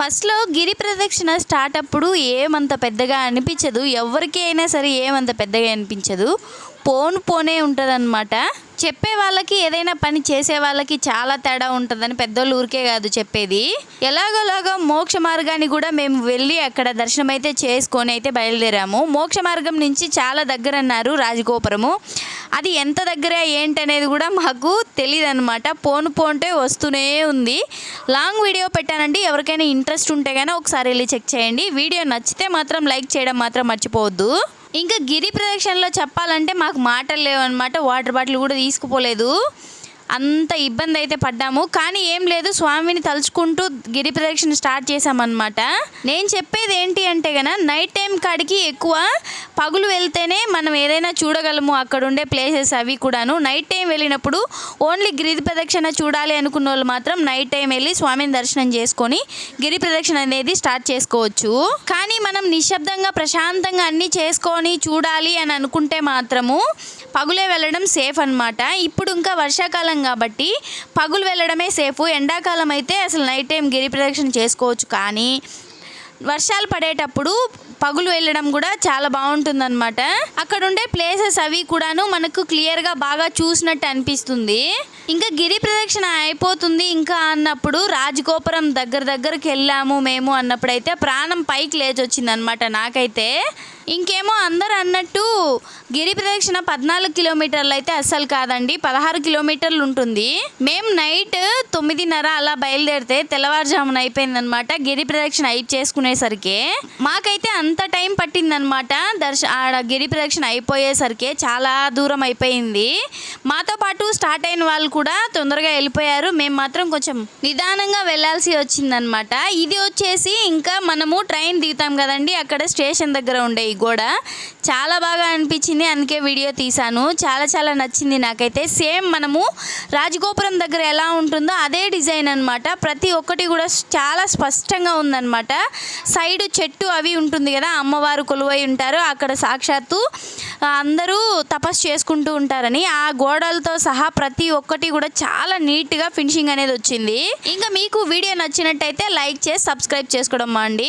ఫస్ట్లో గిరి ప్రదక్షిణ స్టార్ట్ అప్పుడు ఏమంత పెద్దగా అనిపించదు. ఎవరికి అయినా సరే ఏమంత పెద్దగా అనిపించదు. పోను పోనే ఉంటుందన్నమాట. చెప్పే వాళ్ళకి ఏదైనా పని చేసే వాళ్ళకి చాలా తేడా ఉంటుందని పెద్దోళ్ళు ఊరికే కాదు చెప్పేది. ఎలాగోలాగా మోక్ష మార్గాన్ని కూడా మేము వెళ్ళి అక్కడ దర్శనం అయితే చేసుకొని అయితే బయలుదేరాము. మోక్ష మార్గం నుంచి చాలా దగ్గర అన్నారు రాజగోపురము. అది ఎంత దగ్గర ఏంటనేది కూడా మాకు తెలియదు అనమాట పోను పోంటే వస్తూనే ఉంది. లాంగ్ వీడియో పెట్టానండి. ఎవరికైనా ఇంట్రెస్ట్ ఉంటే కానీ ఒకసారి వెళ్ళి చెక్ చేయండి. వీడియో నచ్చితే మాత్రం లైక్ చేయడం మాత్రం మర్చిపోవద్దు. ఇంకా గిరి ప్రదక్షిణలో చెప్పాలంటే మాకు మాటలు లేవన్నమాట. వాటర్ బాటిల్ కూడా తీసుకుపోలేదు. అంత ఇబ్బంది అయితే పడ్డాము. కానీ ఏం లేదు. స్వామిని తలుచుకుంటూ గిరి ప్రదక్షిణ స్టార్ట్ చేసామన్నమాట నేను చెప్పేది ఏంటి అంటే గన నైట్ టైం కాడికి ఎక్కువ పగులు వెళ్తేనే మనం ఏదైనా చూడగలము. అక్కడ ఉండే ప్లేసెస్ అవి కూడాను. నైట్ టైం వెళ్ళినప్పుడు ఓన్లీ గిరి ప్రదక్షిణ చూడాలి అనుకున్న వాళ్ళు మాత్రం నైట్ టైం వెళ్ళి స్వామిని దర్శనం చేసుకొని గిరి ప్రదక్షిణ అనేది స్టార్ట్ చేసుకోవచ్చు. కానీ మనం నిశ్శబ్దంగా ప్రశాంతంగా అన్నీ చేసుకొని చూడాలి అని అనుకుంటే మాత్రము పగులే వెళ్ళడం సేఫ్ అనమాట ఇప్పుడు ఇంకా వర్షాకాలం కాబట్టి పగులు వెళ్ళడమే సేఫ్ ఎండాకాలం అయితే అసలు నైట్ టైం గిరి ప్రదక్షిణ చేసుకోవచ్చు. కానీ వర్షాలు పడేటప్పుడు పగులు వెళ్ళడం కూడా చాలా బాగుంటుందన్నమాట. అక్కడ ఉండే ప్లేసెస్ అవి కూడాను మనకు క్లియర్గా బాగా చూసినట్టు అనిపిస్తుంది. ఇంకా గిరి ప్రదక్షిణ అయిపోతుంది ఇంకా అన్నప్పుడు రాజగోపురం దగ్గర దగ్గరికి వెళ్ళాము మేము అన్నప్పుడైతే ప్రాణం పైకి లేచొచ్చింది అనమాట నాకైతే. ఇంకేమో అందరు గిరి ప్రదక్షిణ పద్నాలుగు కిలోమీటర్లు అయితే అస్సలు కాదండి. పదహారు కిలోమీటర్లు ఉంటుంది. మేము నైట్ తొమ్మిదిన్నర అలా బయలుదేరితే తెల్లవారుజామున అయిపోయిందనమాట. గిరి ప్రదక్షిణ అయి చేసుకునేసరికి మాకైతే అంత టైం పట్టిందనమాట. దర్శ ఆడ గిరి ప్రదక్షిణ అయిపోయేసరికి చాలా దూరం అయిపోయింది. మాతో పాటు స్టార్ట్ అయిన వాళ్ళు కూడా తొందరగా వెళ్ళిపోయారు. మేము మాత్రం కొంచెం నిదానంగా వెళ్ళాల్సి వచ్చిందనమాట ఇది వచ్చేసి ఇంకా మనము ట్రైన్ దిగుతాం కదండి అక్కడ స్టేషన్ దగ్గర ఉండే ఈ గోడ. చాలా బాగా అనిపించింది అందుకే వీడియో తీశాను. చాలా చాలా నచ్చింది నాకైతే. సేమ్ మనము రాజగోపురం దగ్గర ఎలా ఉంటుందో అదే డిజైన్ అన్నమాట. ప్రతి ఒక్కటి కూడా చాలా స్పష్టంగా ఉందన్నమాట. సైడ్ చెట్టు అవి ఉంటుంది కదా అమ్మవారు కొలువై ఉంటారు. అక్కడ సాక్షాత్తు అందరూ తపస్సు చేసుకుంటూ ఉంటారని ఆ గోడలతో సహా సహా ప్రతి ఒక్కటి కూడా చాలా నీట్గా ఫినిషింగ్ అనేది వచ్చింది. ఇంకా మీకు వీడియో నచ్చినట్టయితే లైక్ చేసి సబ్స్క్రైబ్ చేసుకోవడం అండి